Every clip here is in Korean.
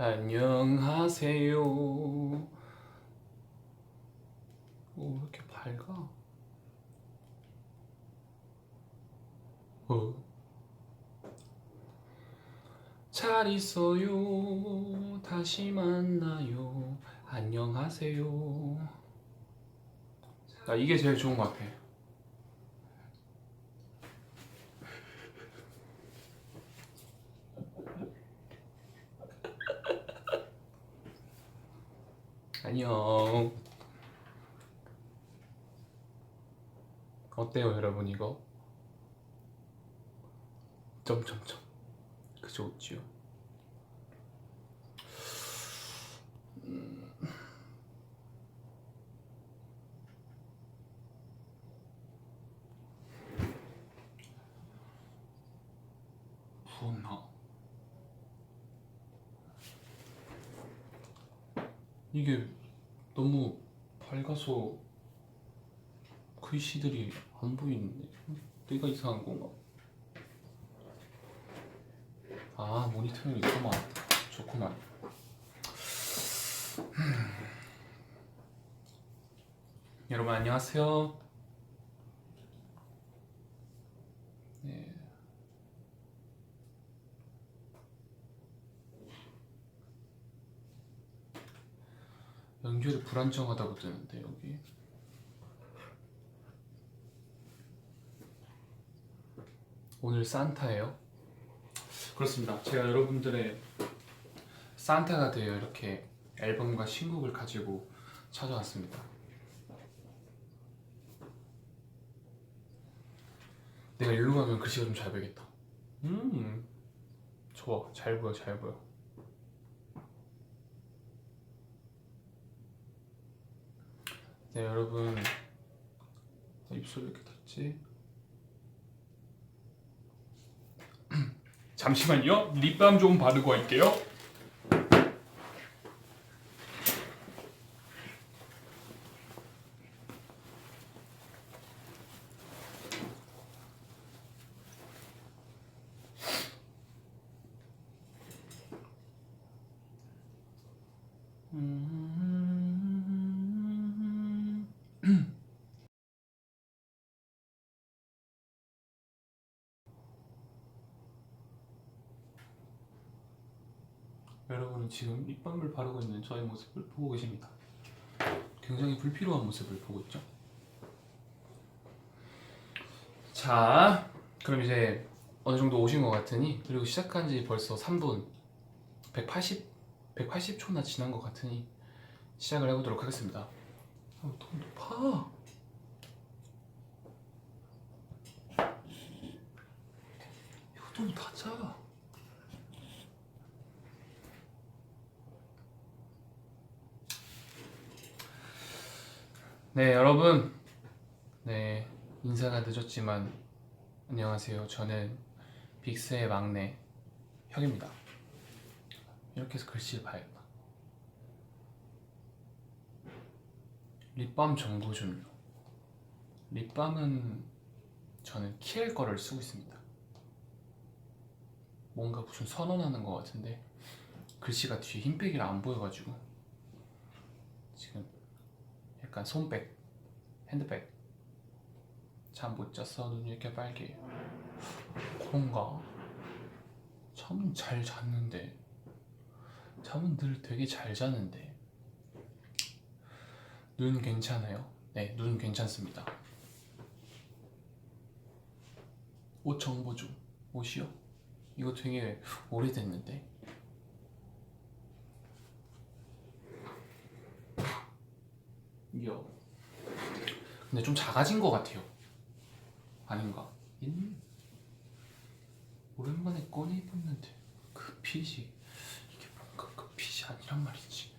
안녕하세요. 오, 왜 이렇게 밝아? 어? 잘 있어요. 다시 만나요. 안녕하세요. 나 이게 제일 좋은 것 같아. 안녕. 어때요, 여러분 이거? 점점점. 그죠, 웃지요? 음. 부었나? 이게 너무 밝아서 글씨들이 안 보이는데 내가 이상한 건가? 아 모니터링 있구만 좋구만 음. 여러분 안녕하세요 연결이 불안정하다고 뜨는데 여기 오늘 산타예요? 그렇습니다. 제가 여러분들의 산타가 되어 이렇게 앨범과 신곡을 가지고 찾아왔습니다. 내가 일로 가면 글씨가 좀 잘 보이겠다. 음, 좋아. 잘 보여, 잘 보여. 네, 여러분. 입술 왜 이렇게 닿지? 잠시만요. 립밤 좀 바르고 할게요. 여러분은 지금 립밤을 바르고 있는 저의 모습을 보고 계십니다. 굉장히 불필요한 모습을 보고 있죠. 자, 그럼 이제 어느 정도 오신 것 같으니 그리고 시작한 지 벌써 3분 180 180초나 지난 것 같으니 시작을 해보도록 하겠습니다. 아, 더 높아. 이거 너무 낮 네, 여러분. 네, 인사가 늦었지만 안녕하세요. 저는 빅스의 막내 혁입니다. 이렇게 해서 글씨를 봐야겠다. 립밤 정보 좀요. 립밤은 저는 키엘 거를 쓰고 있습니다. 뭔가 무슨 선언하는 것 같은데 글씨가 뒤에 흰백이라 안 보여가지고 지금 약간 손백, 핸드백. 잠 못 잤어. 눈이 이렇게 빨개. 그런가? 잠은 잘 잤는데. 잠은 늘 되게 잘 자는데. 눈 괜찮아요? 네, 눈 괜찮습니다. 옷 정보 좀. 옷이요? 이거 되게 오래됐는데 이요 근데 좀 작아진 것 같아요 아닌가? 음. 오랜만에 꺼내 입었는데 그 핏이 이게 뭔가 그 핏이 아니란 말이지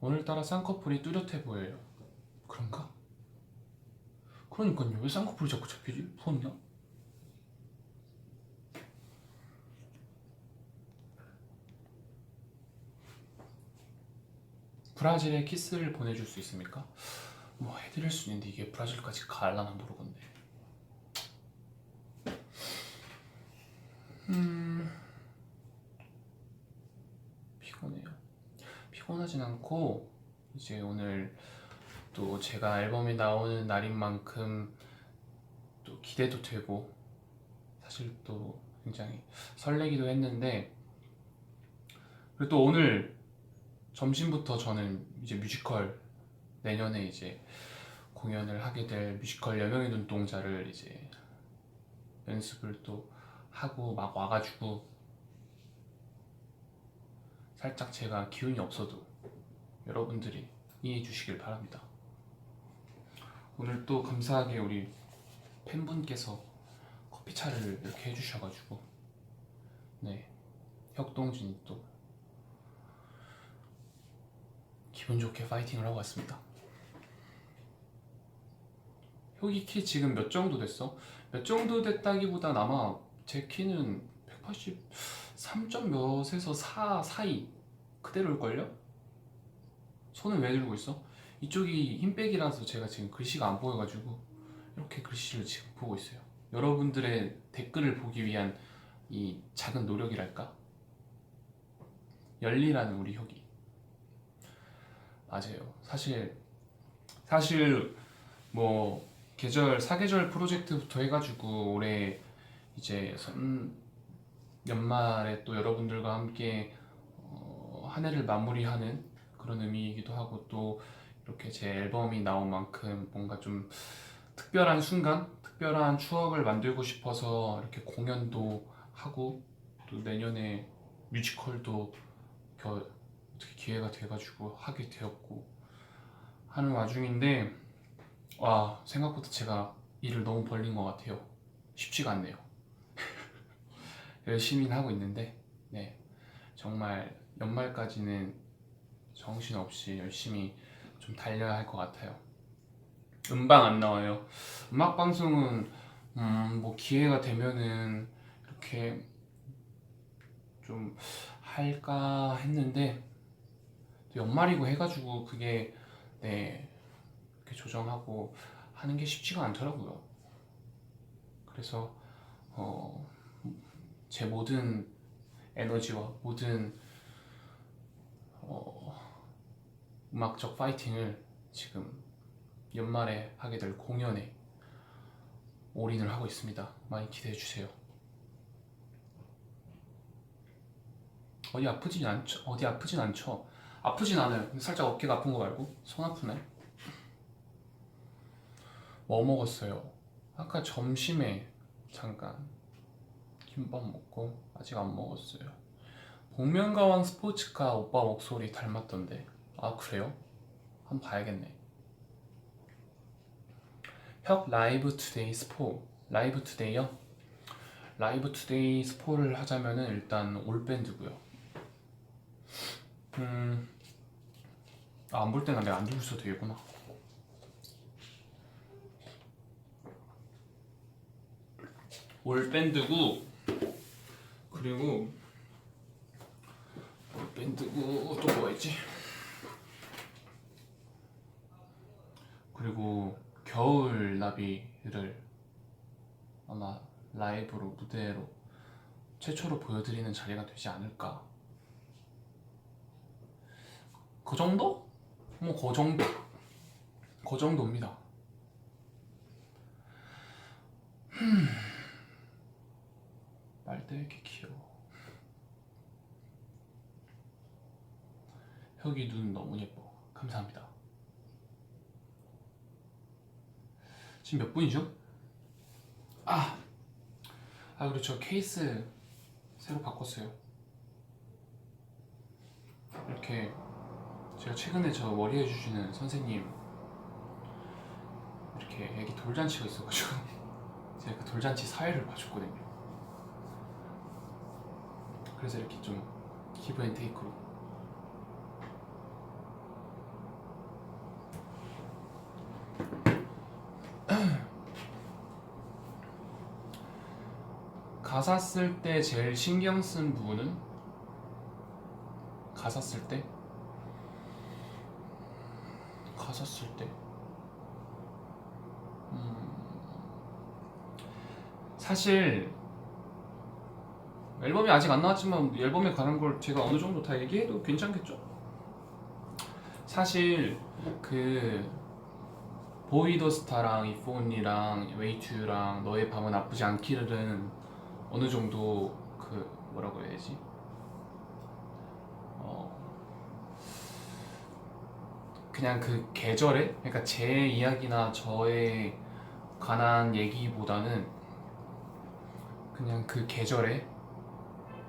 오늘따라 쌍꺼풀이 뚜렷해 보여요 그런가? 그러니까요 왜 쌍꺼풀이 자꾸 잡히지? 부었나? 브라질에 키스를 보내줄 수 있습니까? 뭐 해드릴 수 있는데 이게 브라질까지 갈라나 모르겠네 음 피곤해요. 피곤하진 않고 이제 오늘 또 제가 앨범이 나오는 날인 만큼 또 기대도 되고 사실 또 굉장히 설레기도 했는데 그리고 또 오늘 점심부터 저는 이제 뮤지컬 내년에 이제 공연을 하게 될 뮤지컬 여명의 눈동자를 이제 연습을 또 하고 막 와가지고 살짝 제가 기운이 없어도 여러분들이 이해해 주시길 바랍니다. 오늘 또 감사하게 우리 팬분께서 커피차를 이렇게 해주셔가지고 네 혁동진이 또 기분 좋게 파이팅을 하고 왔습니다. 혁이 키 지금 몇 정도 됐어? 몇 정도 됐다기보단 아마 제 키는 183점 몇에서 4 사이 그대로일걸요? 손을 왜 들고 있어? 이쪽이 흰백이라서 제가 지금 글씨가 안 보여가지고 이렇게 글씨를 지금 보고 있어요. 여러분들의 댓글을 보기 위한 이 작은 노력이랄까? 열리라는 우리 혁이. 맞아요. 사실 사실 뭐 계절 사계절 프로젝트부터 해가지고 올해 이제 선- 연말에 또 여러분들과 함께 어, 한 해를 마무리하는 그런 의미이기도 하고 또 이렇게 제 앨범이 나온 만큼 뭔가 좀 특별한 순간, 특별한 추억을 만들고 싶어서 이렇게 공연도 하고 또 내년에 뮤지컬도 겨, 어떻게 기회가 돼가지고 하게 되었고 하는 와중인데 와 생각보다 제가 일을 너무 벌린 것 같아요. 쉽지가 않네요. 열심히 하고 있는데 네 정말 연말까지는 정신없이 열심히 좀 달려야 할 것 같아요. 음방 안 나와요. 음악 방송은 음, 뭐 기회가 되면은 이렇게 좀 할까 했는데 또 연말이고 해가지고 그게 네 이렇게 조정하고 하는 게 쉽지가 않더라고요. 그래서 어, 제 모든 에너지와 모든 어, 음악적 파이팅을 지금 연말에 하게 될 공연에 올인을 하고 있습니다. 많이 기대해 주세요. 어디 아프진 않죠? 어디 아프진 않죠? 아프진 않아요. 살짝 어깨가 아픈 거 말고 손 아프네. 뭐 먹었어요? 아까 점심에 잠깐 김밥 먹고 아직 안 먹었어요. 복면가왕 스포츠카 오빠 목소리 닮았던데. 아 그래요? 한번 봐야겠네. 혁 라이브 투데이 스포 라이브 투데이요? 라이브 투데이 스포를 하자면은 일단 올 밴드고요. 음, 아, 안 볼 때는 내가 안 들고 있어도 되겠구나. 올 밴드고 그리고 올 밴드고 또 뭐가 있지? 그리고 겨울 나비를 아마 라이브로 무대로 최초로 보여드리는 자리가 되지 않을까. 그 정도? 뭐 그 정도. 그 정도입니다. 말대 왜 이렇게 귀여워. 혁이 눈 너무 예뻐. 감사합니다. 지금 몇 분이죠? 아, 아 그리고 저 케이스 새로 바꿨어요. 이렇게 제가 최근에 저 머리 해주시는 선생님 이렇게 애기 돌잔치가 있어가지고 제가 그 돌잔치 사회를 봐줬거든요. 그래서 이렇게 좀 기브앤테이크로 가사 쓸 때 제일 신경 쓴 부분은 가사 쓸 때? 쓸 때. 음, 사실 앨범이 아직 안 나왔지만 앨범에 관한 걸 제가 어느 정도 다 얘기해도 괜찮겠죠? 사실 그 보이더스타랑 이포니랑 웨이투랑 너의 밤은 나쁘지 않기를은 어느 정도 그 뭐라고 해야지? 어 그냥 그 계절에? 그러니까 제 이야기나 저에 관한 얘기보다는 그냥 그 계절에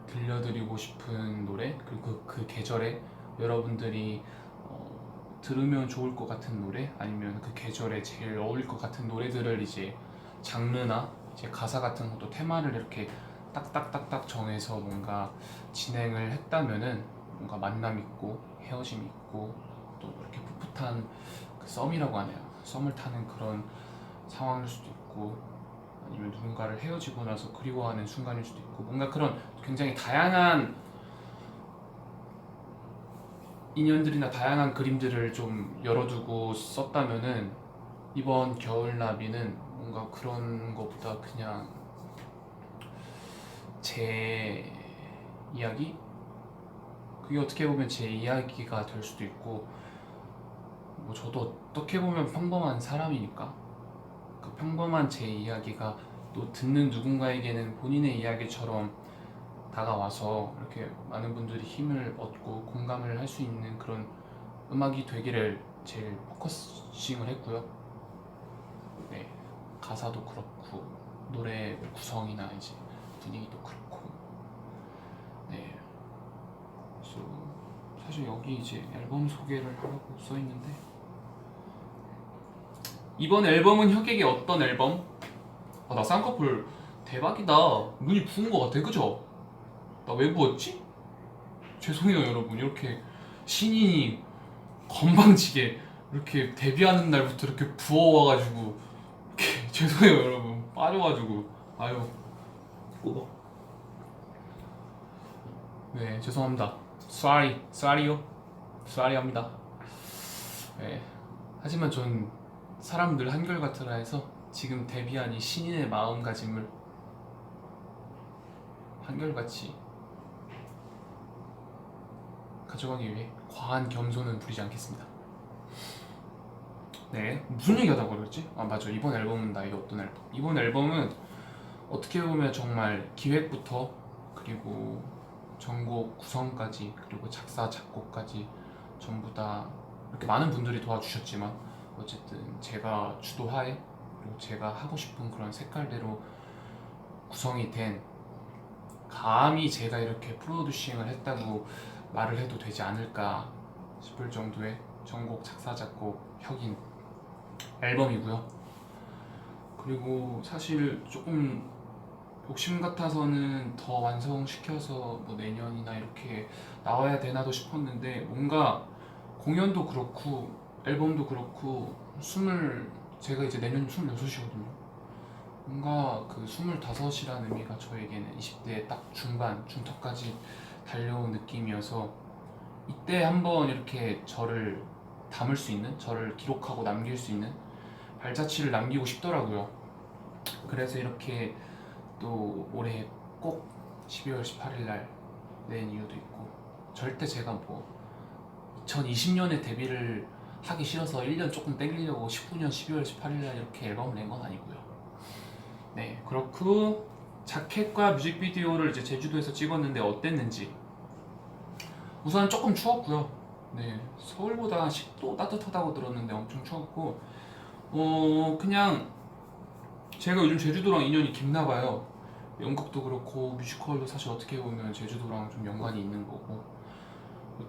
들려드리고 싶은 노래 그리고 그, 그 계절에 여러분들이 어, 들으면 좋을 것 같은 노래 아니면 그 계절에 제일 어울릴 것 같은 노래들을 이제 장르나 이제 가사 같은 것도 테마를 이렇게 딱딱딱딱 정해서 뭔가 진행을 했다면은 뭔가 만남 있고 헤어짐 있고 또 이렇게 풋풋한 그 썸이라고 하네요 썸을 타는 그런 상황일 수도 있고 아니면 누군가를 헤어지고 나서 그리워하는 순간일 수도 있고 뭔가 그런 굉장히 다양한 인연들이나 다양한 그림들을 좀 열어두고 썼다면은 이번 겨울나비는 뭔가 그런 거보다 그냥 제 이야기? 그게 어떻게 보면 제 이야기가 될 수도 있고 뭐 저도 어떻게 보면 평범한 사람이니까 그 평범한 제 이야기가 또 듣는 누군가에게는 본인의 이야기처럼 다가와서 이렇게 많은 분들이 힘을 얻고 공감을 할 수 있는 그런 음악이 되기를 제일 포커싱을 했고요. 네, 가사도 그렇고 노래 구성이나 이제 분위기도 그렇고 네, 사실 여기 이제 앨범 소개를 하라고 써 있는데 이번 앨범은 혁에게 어떤 앨범? 아, 나 쌍꺼풀 대박이다. 눈이 부은 것 같아, 그죠? 나 왜 부었지? 죄송해요, 여러분. 이렇게 신인이 건방지게 이렇게 데뷔하는 날부터 이렇게 부어와가지고 이렇게 죄송해요, 여러분. 빠져가지고 아유 꼽아. 네, 죄송합니다. Sorry, sorry요. Sorry 합니다. 네. 하지만 전 사람들 한결같으라 해서 지금 데뷔한 이 신인의 마음가짐을 한결같이 가져가기 위해 과한 겸손은 부리지 않겠습니다. 네, 무슨 얘기 하다가 그랬지? 아 맞아, 이번 앨범은 나에게 어떤 앨범? 이번 앨범은 어떻게 보면 정말 기획부터 그리고 전곡 구성까지 그리고 작사 작곡까지 전부 다 이렇게 많은 분들이 도와주셨지만 어쨌든 제가 주도하에 그리고 제가 하고 싶은 그런 색깔대로 구성이 된 감히 제가 이렇게 프로듀싱을 했다고 말을 해도 되지 않을까 싶을 정도의 전곡 작사 작곡 혁인 앨범이고요. 그리고 사실 조금 욕심 같아서는 더 완성시켜서 뭐 내년이나 이렇게 나와야 되나도 싶었는데 뭔가 공연도 그렇고 앨범도 그렇고 스물 제가 이제 내년 26이거든요. 뭔가 그 25이라는 의미가 저에게는 20대 딱 중반, 중턱까지 달려온 느낌이어서 이때 한번 이렇게 저를 담을 수 있는, 저를 기록하고 남길 수 있는 발자취를 남기고 싶더라고요. 그래서 이렇게 또 올해 꼭 12월 18일 날 낸 이유도 있고 절대 제가 뭐 2020년에 데뷔를 하기 싫어서 1년 조금 땡기려고 19년 12월 18일 날 이렇게 앨범을 낸 건 아니고요. 네, 그렇고 자켓과 뮤직비디오를 이제 제주도에서 찍었는데 어땠는지 우선 조금 추웠고요. 네, 서울보다 10도 따뜻하다고 들었는데 엄청 추웠고 어 그냥 제가 요즘 제주도랑 인연이 깊나 봐요. 연극도 그렇고 뮤지컬도 사실 어떻게 보면 제주도랑 좀 연관이 있는 거고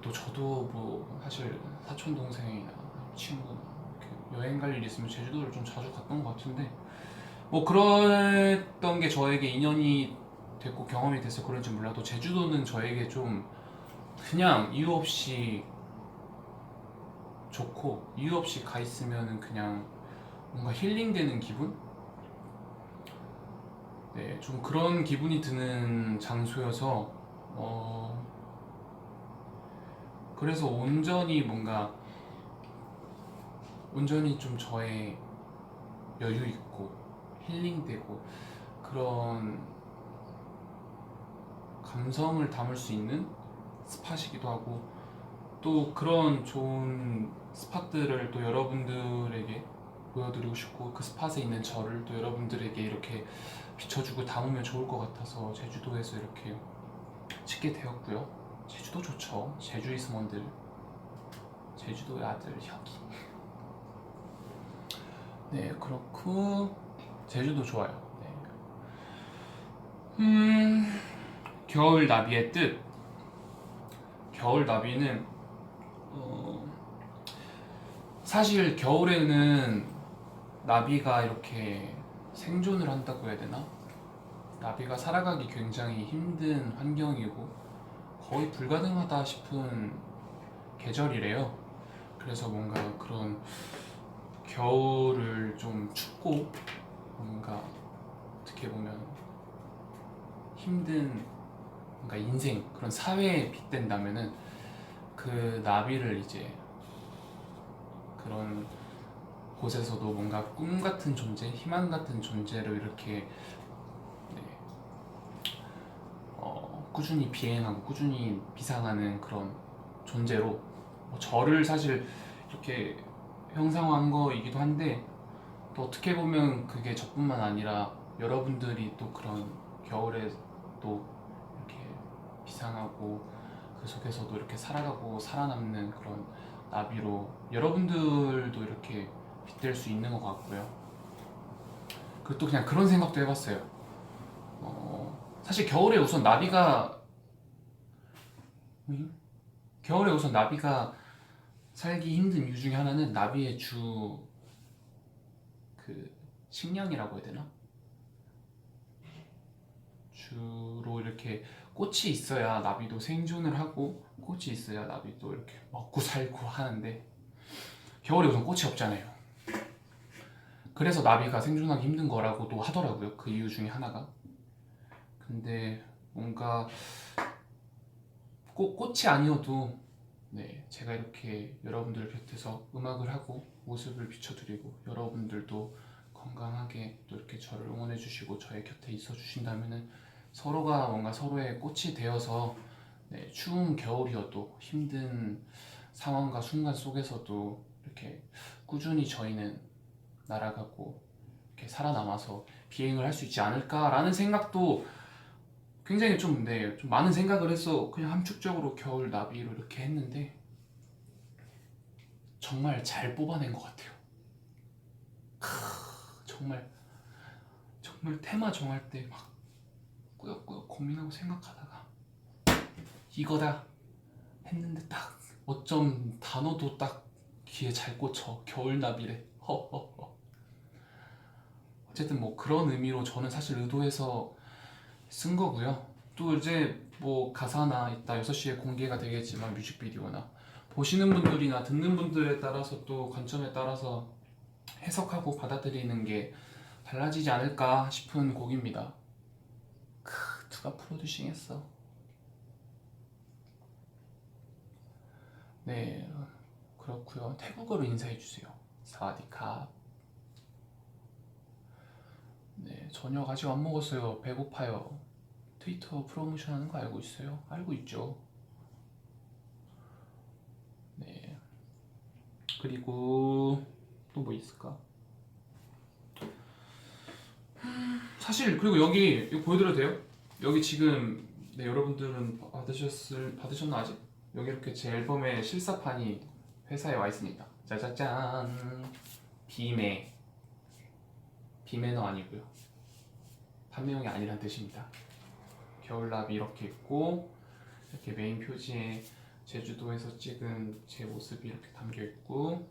또 저도 뭐 사실 사촌 동생이나 이렇게 여행 갈 일 있으면 제주도를 좀 자주 갔던 것 같은데 뭐 그랬던 게 저에게 인연이 됐고 경험이 돼서 그런지 몰라도 제주도는 저에게 좀 그냥 이유 없이 좋고 이유 없이 가 있으면은 그냥 뭔가 힐링되는 기분? 네, 좀 그런 기분이 드는 장소여서 어 그래서 온전히 뭔가 온전히 좀 저의 여유 있고 힐링되고 그런 감성을 담을 수 있는 스팟이기도 하고 또 그런 좋은 스팟들을 또 여러분들에게 보여드리고 싶고 그 스팟에 있는 저를 또 여러분들에게 이렇게 비춰주고 담으면 좋을 것 같아서 제주도에서 이렇게 찍게 되었고요. 제주도 좋죠. 제주 이스먼들 제주도의 아들 혁이. 네 그렇고 제주도 좋아요. 네. 음 겨울 나비의 뜻. 겨울 나비는 어, 사실 겨울에는 나비가 이렇게 생존을 한다고 해야 되나? 나비가 살아가기 굉장히 힘든 환경이고 거의 불가능하다 싶은 계절이래요. 그래서 뭔가 그런 겨울을 좀 춥고 뭔가 어떻게 보면 힘든 뭔가 인생 그런 사회에 빗댄다면은 그 나비를 이제 그런 곳에서도 뭔가 꿈 같은 존재, 희망 같은 존재로 이렇게 네, 어, 꾸준히 비행하고 꾸준히 비상하는 그런 존재로 뭐 저를 사실 이렇게 형상화한 거이기도 한데 또 어떻게 보면 그게 저뿐만 아니라 여러분들이 또 그런 겨울에 또 이렇게 비상하고 그 속에서도 이렇게 살아가고 살아남는 그런 나비로 여러분들도 이렇게 빗댈 수 있는 것 같고요. 그리고 또 그냥 그런 생각도 해봤어요. 어, 사실 겨울에 우선 나비가 음? 겨울에 우선 나비가 살기 힘든 이유 중에 하나는 나비의 주 그 식량이라고 해야 되나? 주로 이렇게 꽃이 있어야 나비도 생존을 하고 꽃이 있어야 나비도 이렇게 먹고 살고 하는데 겨울에 우선 꽃이 없잖아요. 그래서 나비가 생존하기 힘든 거라고도 하더라고요. 그 이유 중에 하나가. 근데 뭔가 꼭 꽃이 아니어도 네, 제가 이렇게 여러분들 곁에서 음악을 하고 모습을 비춰드리고 여러분들도 건강하게 또 이렇게 저를 응원해 주시고 저의 곁에 있어 주신다면은 서로가 뭔가 서로의 꽃이 되어서 네, 추운 겨울이어도 힘든 상황과 순간 속에서도 이렇게 꾸준히 저희는 날아가고 이렇게 살아남아서 비행을 할 수 있지 않을까라는 생각도 굉장히 좀, 네, 좀 많은 생각을 해서 그냥 함축적으로 겨울 나비로 이렇게 했는데 정말 잘 뽑아낸 것 같아요. 크, 정말 정말 테마 정할 때 막 꾸역꾸역 고민하고 생각하다가 이거다 했는데 딱 어쩜 단어도 딱 귀에 잘 꽂혀. 겨울 나비래. 허허허. 어쨌든 뭐 그런 의미로 저는 사실 의도해서 쓴 거고요. 또 이제 뭐 가사나 이따 6시에 공개가 되겠지만 뮤직비디오나 보시는 분들이나 듣는 분들에 따라서 또 관점에 따라서 해석하고 받아들이는 게 달라지지 않을까 싶은 곡입니다. 크, 누가 프로듀싱 했어? 네 그렇고요. 태국어로 인사해 주세요. 사와디캅. 네 저녁 아직 안 먹었어요. 배고파요 트위터 프로모션 하는 거 알고 있어요? 알고 있죠 네 그리고 또 뭐 있을까 음, 사실 그리고 여기 이거 보여드려도 돼요? 여기 지금 네, 여러분들은 받으셨을 받으셨나 아직? 여기 이렇게 제 앨범의 실사판이 회사에 와 있습니다. 짜자잔 비매 비매너 아니고요. 판매용이 아니란 뜻입니다. 겨울나비 이렇게 있고 이렇게 메인 표지에 제주도에서 찍은 제 모습이 이렇게 담겨 있고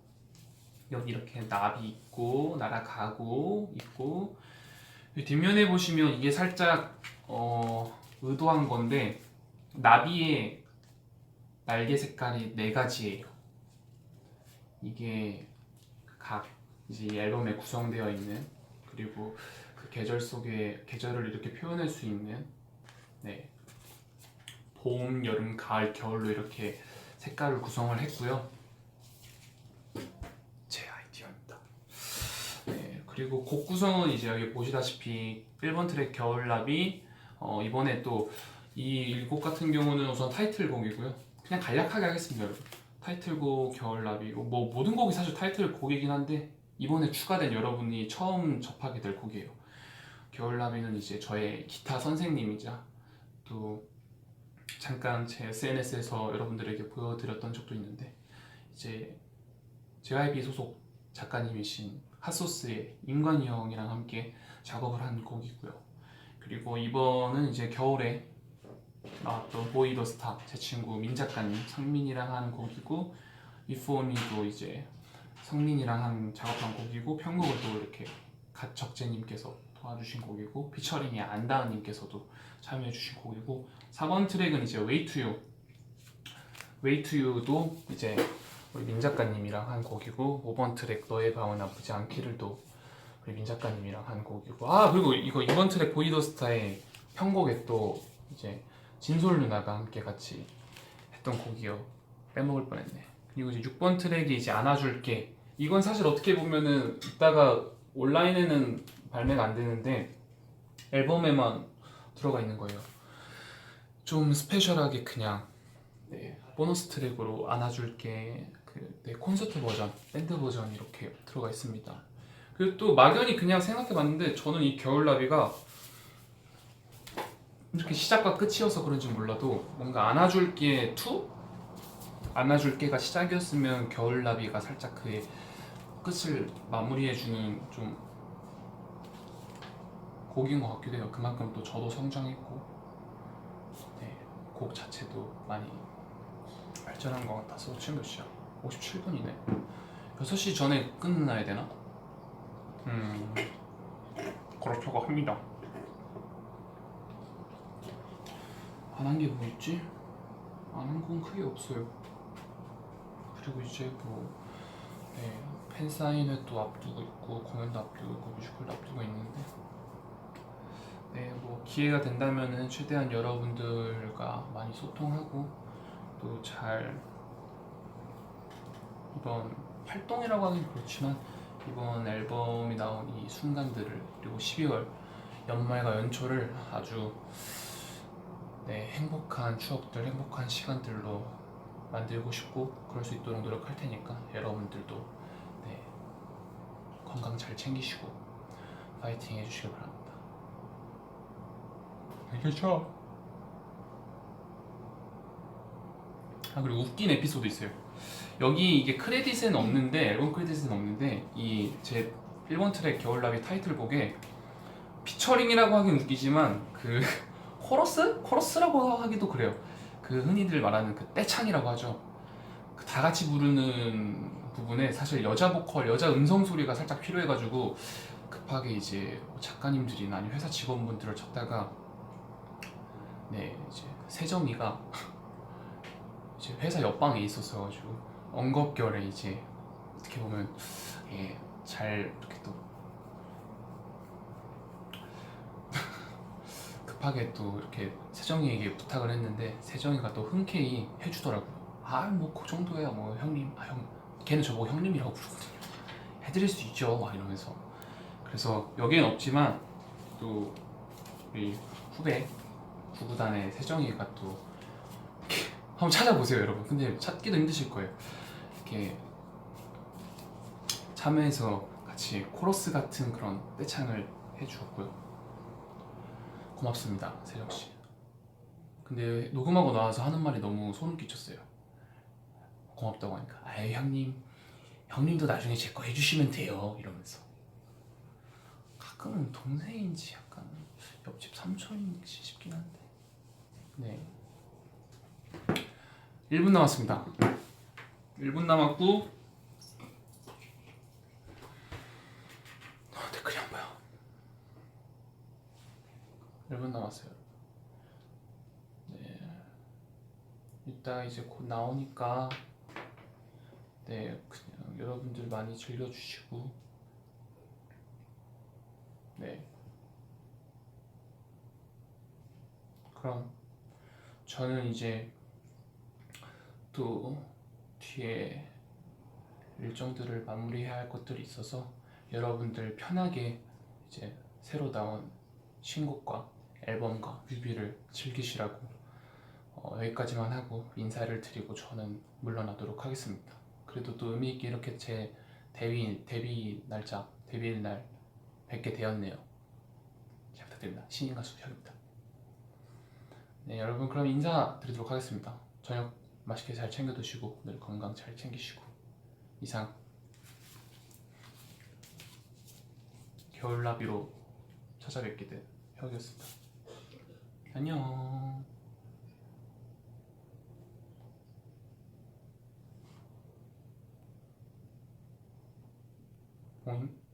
여기 이렇게 나비 있고 날아가고 있고 뒷면에 보시면 이게 살짝 어, 의도한 건데 나비의 날개 색깔이 네 가지예요. 이게 각 이제 이 앨범에 구성되어 있는 그리고 그 계절 속에 계절을 이렇게 표현할 수 있는 네 봄, 여름, 가을, 겨울로 이렇게 색깔을 구성을 했고요. 제 아이디어입니다. 네 그리고 곡 구성은 이제 여기 보시다시피 1번 트랙 겨울나비 어, 이번에 또 이 곡 같은 경우는 우선 타이틀곡이고요. 그냥 간략하게 하겠습니다, 여러분. 타이틀곡 겨울나비 뭐 모든 곡이 사실 타이틀곡이긴 한데 이번에 추가된 여러분이 처음 접하게 될 곡이에요. 겨울나비는 이제 저의 기타 선생님이자 또 잠깐 제 SNS에서 여러분들에게 보여드렸던 적도 있는데 이제 JYP 소속 작가님이신 핫소스의 인관이 형이랑 함께 작업을 한 곡이고요. 그리고 이번은 이제 겨울에 나왔던 보이 더 스타 제 친구 민 작가님 성민이랑 하는 곡이고 이포니도 이제 성민이랑 한 작업한 곡이고 편곡을 또 이렇게 갓 적재님께서 도와주신 곡이고 피처링의 안다은님께서도 참여해 주신 곡이고 4번 트랙은 이제 Way to You. Way to You도 이제 우리 민 작가님이랑 한 곡이고 5번 트랙 너의 밤은 아프지 않기를도 우리 민 작가님이랑 한 곡이고. 아 그리고 이거 이번 트랙 보이 더 스타의 편곡에 또 이제 진솔 누나가 함께 같이 했던 곡이요. 빼먹을 뻔했네. 그리고 이제 6번 트랙이 이제 안아줄게. 이건 사실 어떻게 보면은 이따가 온라인에는 발매가 안 되는데 앨범에만 들어가 있는 거예요. 좀 스페셜하게 그냥 네, 보너스 트랙으로 안아줄게. 그 네, 콘서트 버전 밴드 버전 이렇게 들어가 있습니다. 그리고 또 막연히 그냥 생각해봤는데 저는 이 겨울나비가 이렇게 시작과 끝이어서 그런지 몰라도 뭔가 안아줄게 2? 안아줄게가 시작이었으면 겨울나비가 살짝 그의 끝을 마무리해주는 좀 곡인 것 같기도 해요. 그만큼 또 저도 성장했고 네, 곡 자체도 많이 발전한 것 같아서 지금 몇 시야? 57분이네. 6시 전에 끝나야 되나? 음 그렇다고 합니다. 안 한 게 뭐 있지? 안 한 건 크게 없어요. 그리고 이제 뭐 네, 팬사인회 또 앞두고 있고 공연도 앞두고 있고 뮤지컬도 앞두고 있는데 네, 뭐 기회가 된다면은 최대한 여러분들과 많이 소통하고 또 잘 이번 활동이라고 하긴 그렇지만 이번 앨범이 나온 이 순간들을 그리고 12월 연말과 연초를 아주 네, 행복한 추억들, 행복한 시간들로 만들고 싶고 그럴 수 있도록 노력할 테니까 여러분들도 네, 건강 잘 챙기시고 파이팅 해주시길 바랍니다. 알겠죠? 아 그리고 웃긴 에피소드 있어요. 여기 이게 크레딧은 없는데 앨범 크레딧은 없는데 이 제 1번 트랙 겨울나비 타이틀곡에 피처링이라고 하긴 웃기지만 그 코러스? 코러스라고 하기도 그래요. 그 흔히들 말하는 그 떼창이라고 하죠. 그 다 같이 부르는 부분에 사실 여자 보컬, 여자 음성 소리가 살짝 필요해가지고 급하게 이제 뭐 작가님들이나 아니면 회사 직원분들을 찾다가 네 이제 세정이가 이제 회사 옆방에 있었어가지고 엉겁결에 이제 어떻게 보면 예, 잘 이렇게 또 급하게 또 이렇게 세정이에게 부탁을 했는데 세정이가 또 흔쾌히 해주더라고요. 아뭐 그 정도야 뭐 형님 아 형 걔는 저보고 형님이라고 부르거든요. 해드릴 수 있죠 막 이러면서 그래서 여기엔 없지만 또 우리 후배 구구단의 세정이가 또 한번 찾아보세요 여러분. 근데 찾기도 힘드실 거예요. 이렇게 참여해서 같이 코러스 같은 그런 떼창을 해주었고요. 고맙습니다, 세정 씨. 근데 녹음하고 나와서 하는 말이 너무 소름 끼쳤어요. 고맙다고 하니까, 아유 형님, 형님도 나중에 제 거 해주시면 돼요 이러면서. 가끔은 동생인지 약간 옆집 삼촌인지 싶긴 한데. 네. 1분 남았습니다. 1분 남았고 아, 댓글이 안 보여. 1분 남았어요. 네. 이따 이제 곧 나오니까 네 그냥 여러분들 많이 즐겨 주시고 네. 그럼 저는 이제 또 뒤에 일정들을 마무리해야 할 것들이 있어서 여러분들 편하게 이제 새로 나온 신곡과 앨범과 뮤비를 즐기시라고 어, 여기까지만 하고 인사를 드리고 저는 물러나도록 하겠습니다. 그래도 또 의미 있게 이렇게 제 데뷔 데뷔 날짜 데뷔일 날 뵙게 되었네요. 잘 부탁드립니다. 신인 가수 혁입니다. 네 여러분 그럼 인사 드리도록 하겠습니다. 저녁 맛있게 잘 챙겨 드시고 늘 건강 잘 챙기시고 이상 겨울나비로 찾아뵙게 된 혁이었습니다. 안녕. 오잉?